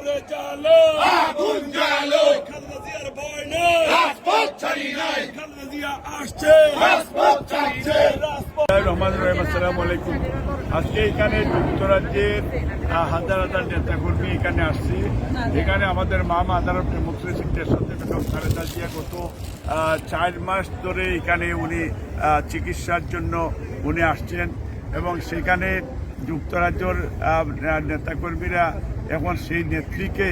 জোরে জ্বালো আগুন জ্বালো। খালেদা জিয়ার ভয় নেই। রাজপথ ছাড়ি নাই। খালেদা জিয়া আসছে। রাজপথ ছাড়ছে। রহমান রহিম আসসালামু আলাইকুম। আজকে এখানে যুক্তরাজ্যের হাজার হাজার নেতাকর্মী এখানে আসছি। এখানে আমাদের মামা আদালত ডেমোক্রেসি স্টেশন থেকে খালেদা জিয়া গত চার মাস ধরে এখানে উনি চিকিৎসার জন্য উনি আসছেন এবং সেখানে যুক্তরাজ্যর নেতাকর্মীরা এখন সেই নেত্রীকে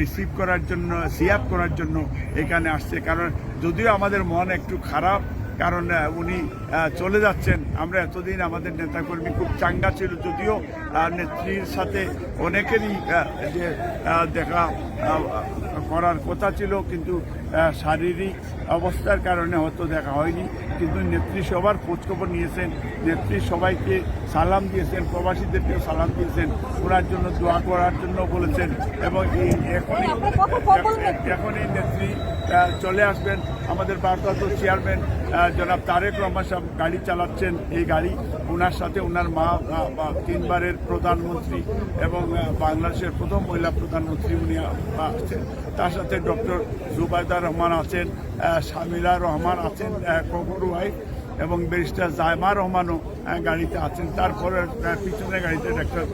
রিসিভ করার জন্য সিয়াপ করার জন্য এখানে আসছে। কারণ যদিও আমাদের মন একটু খারাপ, কারণ উনি চলে যাচ্ছেন। আমরা এতদিন আমাদের নেতাকর্মী খুব চাঙ্গা ছিল, যদিও নেত্রীর সাথে অনেকেরই যে দেখা করার কথা ছিল কিন্তু শারীরিক অবস্থার কারণে হয়তো দেখা হয়নি। কিন্তু নেত্রী সবার খোঁজখবর নিয়েছেন নেত্রী সবাইকে সালাম দিয়েছেন প্রবাসীদেরকেও সালাম দিয়েছেন ওনার জন্য দোয়া করার জন্য বলেছেন এবং এই এখনই এখনই নেত্রী চলে আসবেন। আমাদের ভারপ্রাপ্ত চেয়ারম্যান জনাব তারেক রহমান সাহেব গাড়ি চালাচ্ছেন এই গাড়ি। ওনার সাথে ওনার মা তিনবারের প্রধানমন্ত্রী এবং বাংলাদেশের প্রথম মহিলা প্রধানমন্ত্রী উনি আসছেন। তার সাথে ডক্টর জুবাইদা রহমান আছেন শামিলা রহমান আছেন কবরু ওয়াইফ এবং ব্যারিস্টার জায়মা রহমানও গাড়িতে আছেন। তারপরে পিছনে গাড়িতে ডাক্তার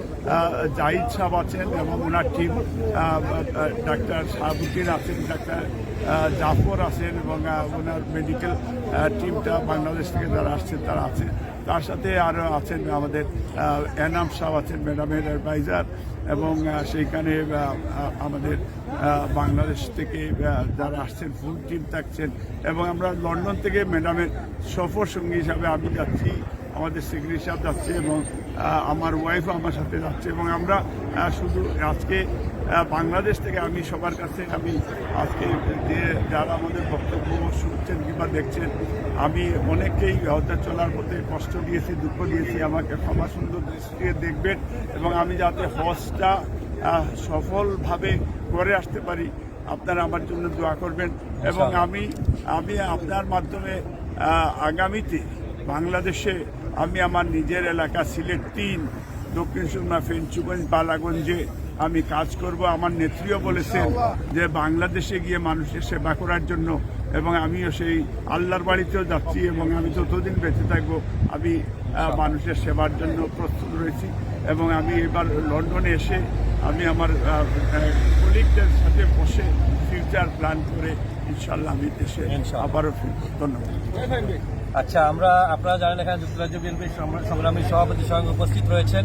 জাহিদ সাহেব আছেন এবং ওনার টিম ডাক্তার শাহাবুদ্দিন আছেন, ডাক্তার জাফর আছেন এবং ওনার মেডিকেল টিমটা বাংলাদেশ থেকে যারা আসছেন তারা আছে তার সাথে আরও আছেন আমাদের এনাম সাহেব আছেন ম্যাডামের অ্যাডভাইজার এবং সেইখানে আমাদের বাংলাদেশ থেকে যারা আসছেন ফুল টিম থাকছেন, এবং আমরা লন্ডন থেকে ম্যাডামের সফর সঙ্গী হিসাবে আমি যাচ্ছি, আমাদের সেক্রেটারি সাহেব যাচ্ছে এবং আমার ওয়াইফ আমার সাথে যাচ্ছে এবং আমরা শুধু আজকে বাংলাদেশ থেকে আমি সবার কাছে আমি আজকে যে যারা আমাদের বক্তব্য শুনছেন কিংবা দেখছেন, আমি অনেককেই হয়তো চলার পথে কষ্ট দিয়েছি, দুঃখ দিয়েছি, আমাকে ক্ষমা সুন্দর দৃষ্টিতে দেখবেন এবং আমি যাতে হজটা সফলভাবে করে আসতে পারি আপনারা আমার জন্য দোয়া করবেন। এবং আমি আমি আপনার মাধ্যমে আগামীতে বাংলাদেশে আমি আমার নিজের এলাকা সিলেট তিন দক্ষিণ সুরমা ফেঞ্চুগঞ্জ বালাগঞ্জে আমি কাজ করব। আমার নেত্রীও বলেছেন যে বাংলাদেশে গিয়ে মানুষের সেবা করার জন্য এবং আমিও সেই আল্লাহর বাড়িতেও যাচ্ছি এবং আমি যতদিন বেঁচে থাকব আমি মানুষের সেবার জন্য প্রস্তুত রয়েছি। এবং আমি এবার লন্ডনে এসে আমি আমার কলিগদের সাথে বসে ফিউচার প্ল্যান করে ইনশাল্লাহ আমি দেশে আবারও ফিরব। ধন্যবাদ। আচ্ছা আমরা আপনারা জানেন এখানে যুক্তরাজ্য বিএনপির সংগ্রামী সভাপতির সঙ্গে উপস্থিত রয়েছেন।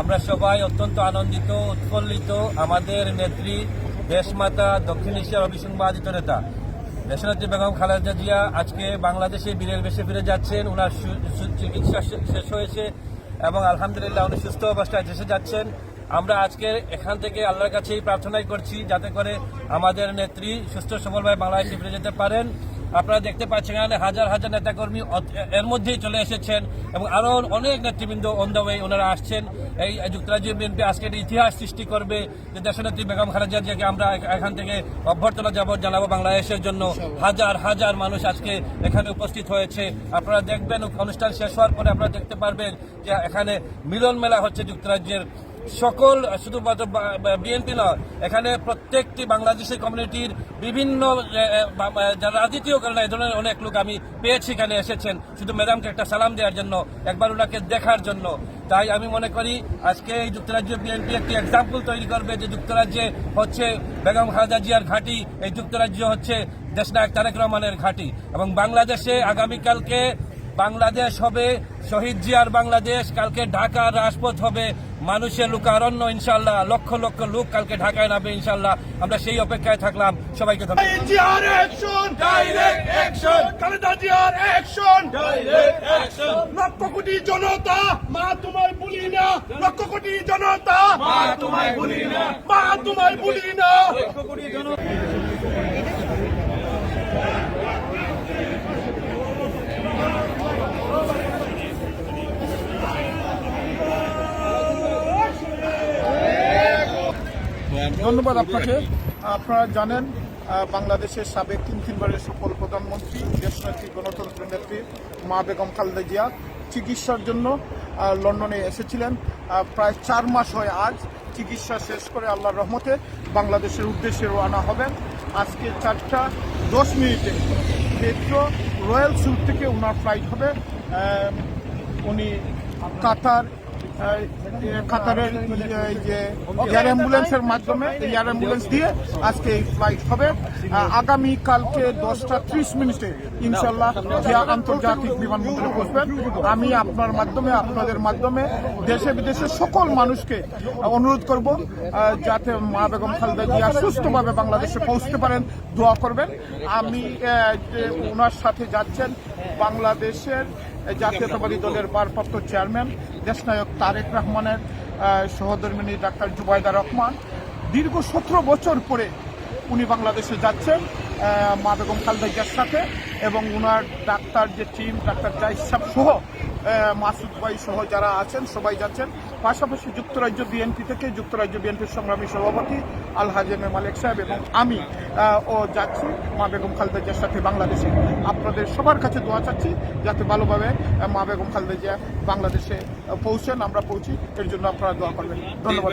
আমরা সবাই অত্যন্ত আনন্দিত উৎফুল্লিত আমাদের নেত্রী দেশমাতা দক্ষিণ এশিয়ার অবিসংবাদিত নেতা। দেশনেত্রী বেগম খালেদা জিয়া আজকে বাংলাদেশে বীরের বেশে ফিরে যাচ্ছেন। ওনার চিকিৎসা শেষ হয়েছে এবং আলহামদুলিল্লাহ উনি সুস্থ অবস্থায় দেশে যাচ্ছেন। আমরা আজকে এখান থেকে আল্লাহর কাছেই প্রার্থনাই করছি, যাতে করে আমাদের নেত্রী সুস্থ সবলভাবে বাংলাদেশে ফিরে যেতে পারেন। আপনারা দেখতে পাচ্ছেন এখানে হাজার হাজার নেতাকর্মী এর মধ্যেই চলে এসেছেন এবং আরও অনেক নেতৃবৃন্দ অন দ্য ওয়ে ওনারা আসছেন। এই যুক্তরাজ্য বিএনপি আজকে একটা ইতিহাস সৃষ্টি করবে যে দেশনেত্রী বেগম খালেদা জিয়াকে আমরা এখান থেকে অভ্যর্থনা যাব, জানাব বাংলাদেশের জন্য। হাজার হাজার মানুষ আজকে এখানে উপস্থিত হয়েছে। আপনারা দেখবেন অনুষ্ঠান শেষ হওয়ার পরে আপনারা দেখতে পারবেন যে এখানে মিলন মেলা হচ্ছে যুক্তরাজ্যের। সকল শুধুমাত্র বিএনপি নয়, এখানে প্রত্যেকটি বাংলাদেশি কমিউনিটির বিভিন্ন যারা রাজনীতিও করেন এই ধরনের অনেক লোক আমি পেয়েছি, এখানে এসেছেন। শুধু ম্যাডামকে একটা সালাম দেওয়ার জন্য, একবার ওনাকে দেখার জন্য। তাই আমি মনে করি, আজকে এই যুক্তরাজ্য বিএনপি একটি এক্সাম্পল তৈরি করবে যে যুক্তরাজ্যে হচ্ছে বেগম খালেদা জিয়ার ঘাঁটি, এই যুক্তরাজ্য হচ্ছে দেশনায়ক তারেক রহমানের ঘাঁটি। এবং বাংলাদেশে আগামীকালকে বাংলাদেশ হবে শহীদ জিয়ার বাংলাদেশ কালকে ঢাকা রাজপথ হবে মানুষের লোকারণ্য ইনশাল্লাহ লক্ষ লক্ষ লোক কালকে ঢাকায় নামবে ইনশাল্লাহ। আমরা সেই অপেক্ষায় থাকলাম সবাইকে ধন্যবাদ। Action direct action action direct lakh crore জনতা মা তোমায় ভুলি না। লক্ষ কোটি জনতা মা তোমায় ভুলি না। মা তোমায় ভুলি না। ধন্যবাদ আপনাকে। আপনারা জানেন বাংলাদেশের সাবেক তিন তিনবারের সফল প্রধানমন্ত্রী দেশনেত্রী গণতন্ত্র নেত্রী মা বেগম খালেদা জিয়া চিকিৎসার জন্য লন্ডনে এসেছিলেন। প্রায় চার মাস হয় আজ চিকিৎসা শেষ করে আল্লাহর রহমতে বাংলাদেশের উদ্দেশ্যে রওনা হবেন। আজকে চারটা দশ মিনিটে মেট্রো রয়্যাল সুট থেকে ওনার ফ্লাইট হবে। উনি কাতার কাতারের যে এয়ার অ্যাম্বুলেন্সের মাধ্যমে এয়ার অ্যাম্বুলেন্স দিয়ে আজকে এই ফ্লাইট হবে। আগামী কালকে দশটা ত্রিশ মিনিটে ইনশাল্লাহ জিয়া আন্তর্জাতিক বিমানবন্দরে পৌঁছবেন আমি আপনার মাধ্যমে, আপনাদের মাধ্যমে দেশে বিদেশে সকল মানুষকে অনুরোধ করব যাতে মা বেগম খালেদা জিয়া সুস্থভাবে বাংলাদেশে পৌঁছতে পারেন, দোয়া করবেন। আমি ওনার সাথে যাচ্ছেন বাংলাদেশের জাতীয়তাবাদী দলের ভারপ্রাপ্ত চেয়ারম্যান দেশ নায়ক তারেক রহমানের সহধর্মিনী ডাক্তার জুবাইদা রহমান। দীর্ঘ সতেরো বছর পরে উনি বাংলাদেশে যাচ্ছেন মা বেগম খালেদা সাথে এবং উনার ডাক্তার যে টিম ডাক্তার জাহিদ সাহেব সহ মাসুদ ভাই সহ যারা আছেন, সবাই যাচ্ছেন। পাশাপাশি যুক্তরাজ্য বিএনপি থেকে যুক্তরাজ্য বিএনপির সংগ্রামী সভাপতি আল হাজেম মালিক সাহেব এবং আমি ও যাচ্ছি মা বেগম খালেদা জিয়ার সাথে বাংলাদেশে। আপনাদের সবার কাছে দোয়া চাচ্ছি যাতে ভালোভাবে মা বেগম খালেদা জিয়া বাংলাদেশে পৌঁছেন আমরা পৌঁছি এর জন্য আপনারা দোয়া করবেন। ধন্যবাদ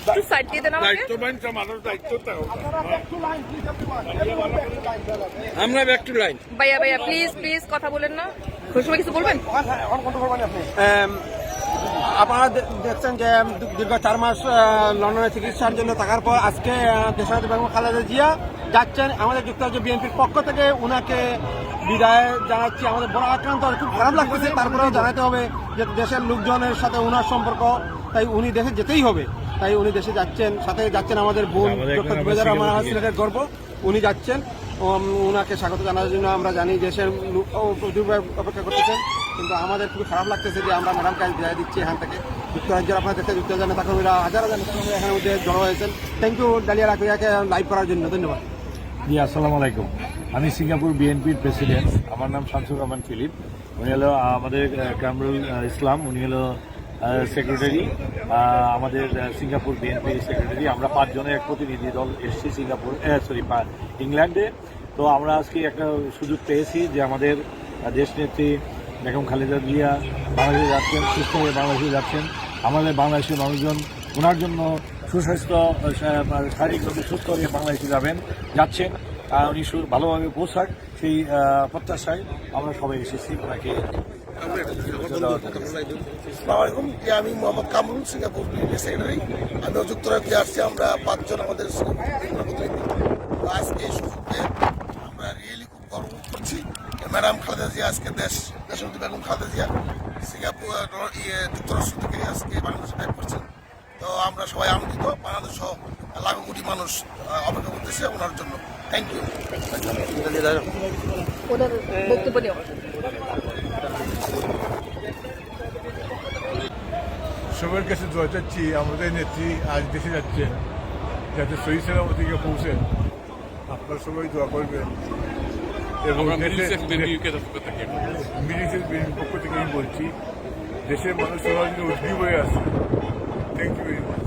একটু সাইড দিয়ে দেন আমরা ব্যাক টু লাইন ভাইয়া ভাইয়া প্লিজ প্লিজ কথা বলেন না। খুশি কিছু বলবেন? এম, আপনারা দেখছেন যে দীর্ঘ চার মাস লন্ডনে চিকিৎসার জন্য থাকার পর আজকে দেশনাথ বেগম খালেদা জিয়া যাচ্ছেন আমাদের যুক্তরাজ্য বিএনপির পক্ষ থেকে। উনাকে বিদায় জানাচ্ছি। আমাদের বড় আক্রান্ত খুব খারাপ লাগতেছে। তারপরেও জানাতে হবে যে দেশের লোকজনের সাথে উনার সম্পর্ক তাই উনি দেশে যেতেই হবে। তাই উনি দেশে যাচ্ছেন সাথে যাচ্ছেন আমাদের বোন ডক্টর জুবেদার রহমান আমার সিলেটের গর্ব উনি যাচ্ছেন। উনাকে স্বাগত জানার জন্য আমরা জানি দেশের লোক অপেক্ষা করতেছেন। কিন্তু আমাদের খুব খারাপ লাগতেছে যে আমরা ম্যাডামকে বিদায় দিচ্ছি এখান থেকে। যুক্তরাজ্যের আপনার দেখতে যুক্তরাজ্য নেতা কর্মীরা হাজার হাজার এখানে মধ্যে জড়ো হয়েছেন। থ্যাংক ইউ ডালিয়া রাকিয়াকে লাইভ করার জন্য। ধন্যবাদ। জি আসসালামু আলাইকুম। আমি সিঙ্গাপুর বিএনপির প্রেসিডেন্ট আমার নাম শামসুর রহমান ফিলিপ। উনি হলো আমাদের কামরুল ইসলাম। উনি হলো সেক্রেটারি আমাদের সিঙ্গাপুর বিএনপির সেক্রেটারি আমরা পাঁচজনের এক প্রতিনিধি দল এসেছি সিঙ্গাপুর সরি ইংল্যান্ডে। তো আমরা আজকে একটা সুযোগ পেয়েছি যে আমাদের আহ, দেশনেত্রী বেগম খালেদা জিয়া বাংলাদেশে যাচ্ছেন সুস্থ হয়ে বাংলাদেশে যাচ্ছেন। আমাদের বাংলাদেশের মানুষজন ওনার জন্য সুস্বাস্থ্য শারীরিকভাবে সুস্থ হয়ে বাংলাদেশে যাবেন যাচ্ছেন। উনি ভালোভাবে পোশাক সেই প্রত্যাশায় আমরা সবাই এসেছি ওনাকে আমি Mohammad Kamrul Singapore BNP secretary. আমিও যুক্তরাজ্যে আসছি আমরা পাঁচজন আমাদের আজকে এই সুযোগ আমরা রিয়েলি খুব গর্ব করছি ম্যাডাম খালেদা জিয়া আজকে দেশ দেশমন্ত্রী বেগম খালেদা জিয়া সিঙ্গাপুর ইয়ে যুক্তরাষ্ট্র থেকে আজকে বাংলাদেশে ব্যাক করছেন। তো আমরা সবাই আনন্দিত বাংলাদেশ লাখো কোটি মানুষ অপেক্ষা করতেছে ওনার জন্য। থ্যাংক ইউ সবার কাছে দোয়া চাচ্ছি আমাদের নেত্রী আজ দেশে যাচ্ছেন যাতে সহি সালামতিকে পৌঁছেন। আপনারা সবাই দোয়া করবেন। এবং মিডিসের পক্ষ থেকে আমি বলছি দেশের মানুষ সবার জন্য উদ্গ্রীব হয়ে আছে। থ্যাংক ইউ ভেরি মাচ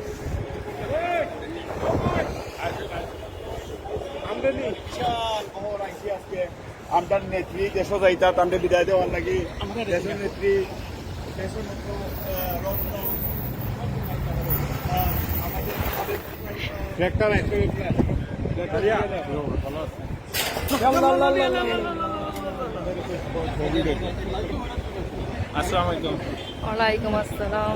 আপনার নেত্রী দেশ যাইতা তান্ডে বিদায় দেওয়ার নাকি দেশের নেত্রী দেশের মতো রত্ন। ওয়ালাইকুম আসসালাম।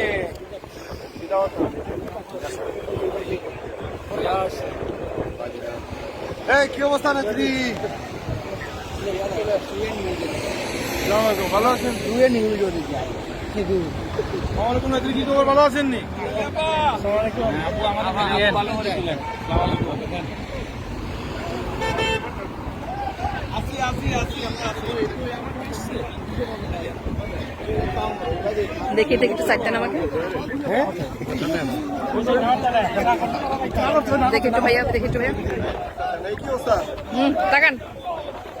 নেত্রী ভালো আছেন? দুয়ে নিউজ আমার কোন নেত্রী কি খবর? ভালো আছেন নি? দেখি দেখি একটু সাইডটা আমাকে দেখি একটু ভাইয়া দেখি একটু ভাইয়া। হুম তাকান।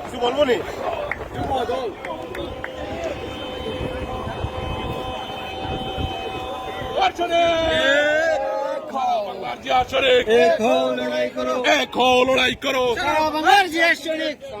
কিছু বলব নি লড়াই করো। সবাই জিয়ার সেনা পয়সা দাও পয়সা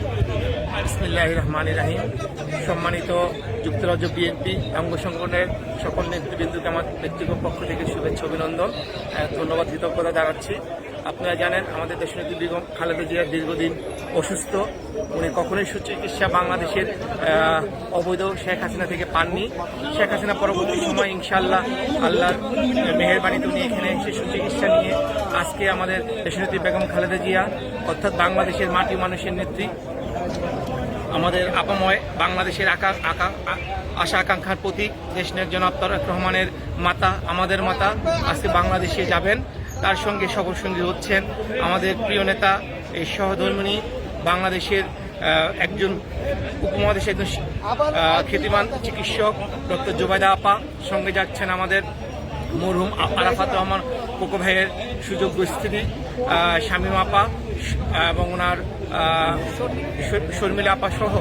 বিসমিল্লাহ রহমান রাহিম সম্মানিত যুক্তরাজ্য বিএনপি অঙ্গ সংগঠনের সকল নেতৃবৃন্দকে আমার ব্যক্তিগত পক্ষ থেকে শুভেচ্ছা অভিনন্দন ধন্যবাদ, কৃতজ্ঞতা জানাচ্ছি। আপনারা জানেন, আমাদের দেশনেত্রী বেগম খালেদা জিয়া দীর্ঘদিন অসুস্থ। উনি কখনোই সুচিকিৎসা বাংলাদেশের অবৈধ শেখ হাসিনা থেকে পাননি। শেখ হাসিনা পরবর্তী সময় ইনশাআল্লাহ আল্লাহর মেহেরবানিতে উনি এখানে এসে সুচিকিৎসা নিয়ে আজকে আমাদের দেশনেত্রী বেগম খালেদা জিয়া, অর্থাৎ বাংলাদেশের মাটি মানুষের নেত্রী আমাদের আপাময় বাংলাদেশের আকা আকা আশা আকাঙ্ক্ষার প্রতীক দেশনের জনাব তারেক রহমানের মাতা, আমাদের মাতা, আজকে বাংলাদেশে যাবেন। তার সঙ্গে সফর সঙ্গী হচ্ছেন আমাদের প্রিয় নেতা, এই সহধর্মিনী, বাংলাদেশের একজন উপমহাদেশের একজন খ্যাতিমান চিকিৎসক, ডক্টর জোবাইদা আপা। সঙ্গে যাচ্ছেন আমাদের মরহুম আরাফাত রহমান কোকো ভাইয়ের সুযোগ্য স্ত্রী শামীম আপা, এবং ওনার শর্মিলা আপা সহ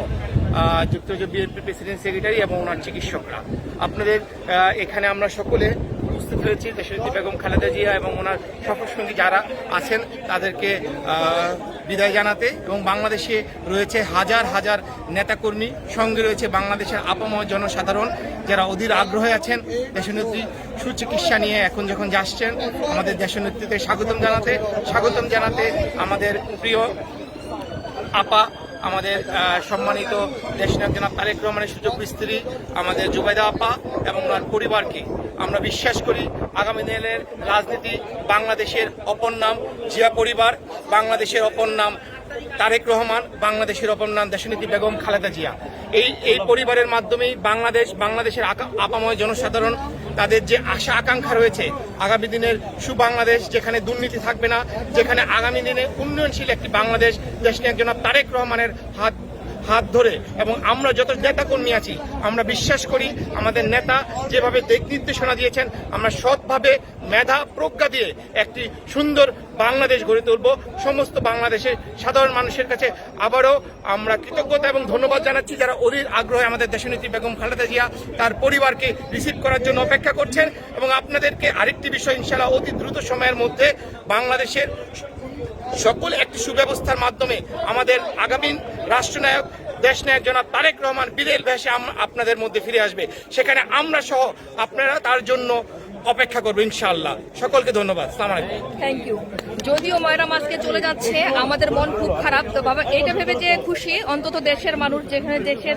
যুক্তরাজ্য বিএনপি প্রেসিডেন্ট সেক্রেটারি এবং ওনার চিকিৎসকরা। আপনাদের এখানে আমরা সকলে উপস্থিত হয়েছি, দেশনেত্রী বেগম খালেদা জিয়া এবং ওনার সফরসঙ্গী যারা আছেন, তাদেরকে বিদায় জানাতে এবং বাংলাদেশে রয়েছে হাজার হাজার নেতাকর্মী, সঙ্গে রয়েছে বাংলাদেশের আপাময় জনসাধারণ যারা অধীর আগ্রহে আছেন, দেশনেত্রী সুচিকিৎসা নিয়ে এখন যখন যাচ্ছেন, আমাদের দেশনেত্রীতে স্বাগতম জানাতে স্বাগতম জানাতে আমাদের প্রিয় আপা, আমাদের সম্মানিত দেশনায়ক জনাব তারেক রহমানের সুযোগ স্ত্রী আমাদের জুবাইদা আপা এবং ওনার পরিবারকে আমরা বিশ্বাস করি আগামী দিনের রাজনীতি বাংলাদেশের অপর নাম জিয়া পরিবার, বাংলাদেশের অপর নাম তারেক রহমান, বাংলাদেশের অপর নাম দেশনীতি বেগম খালেদা জিয়া। এই এই পরিবারের মাধ্যমেই বাংলাদেশ, বাংলাদেশের আপাময় জনসাধারণ তাদের যে আশা আকাঙ্ক্ষা রয়েছে, আগামী দিনের সুবাংলাদেশ যেখানে দুর্নীতি থাকবে না, যেখানে আগামী দিনে উন্নয়নশীল একটি বাংলাদেশ দেশ নিয়ে একজন তারেক রহমানের হাত হাত ধরে এবং আমরা যত নেতা কর্মী আছি, আমরা বিশ্বাস করি আমাদের নেতা যেভাবে দিক নির্দেশনা দিয়েছেন, আমরা সৎভাবে মেধা প্রজ্ঞা দিয়ে একটি সুন্দর বাংলাদেশ গড়ে তুলব। সমস্ত বাংলাদেশের সাধারণ মানুষের কাছে আবারও আমরা কৃতজ্ঞতা এবং ধন্যবাদ জানাচ্ছি যারা অধীর আগ্রহে আমাদের দেশনেত্রী বেগম খালেদা জিয়া তার পরিবারকে রিসিভ করার জন্য অপেক্ষা করছেন এবং আপনাদেরকে আরেকটি বিষয় ইনশাআল্লাহ অতি দ্রুত সময়ের মধ্যে বাংলাদেশের সকল একটি সুব্যবস্থার মাধ্যমে আমাদের আগামী রাষ্ট্রনায়ক দেশ দেশনায়ক জনাব তারেক রহমান বিদেশ ভেসে আপনাদের মধ্যে ফিরে আসবে। সেখানে আমরা সহ আপনারা তার জন্য অপেক্ষা করব, ইনশাআল্লাহ। সকলকে ধন্যবাদ। থ্যাংক ইউ যদিও ময়রাম আজকে চলে যাচ্ছে, আমাদের মন খুব খারাপ। তো বাবা, এইটা ভেবে যে খুশি, অন্তত দেশের মানুষ যেখানে দেশের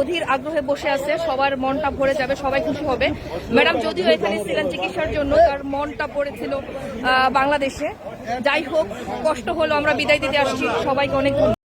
অধীর আগ্রহে বসে আছে, সবার মনটা ভরে যাবে, সবাই খুশি হবে। ম্যাডাম, যদিও এখানে ছিলেন চিকিৎসার জন্য, তার মনটা পড়েছিল বাংলাদেশে। যাই হোক, কষ্ট হলো, আমরা বিদায় দিতে আসছি। সবাইকে অনেক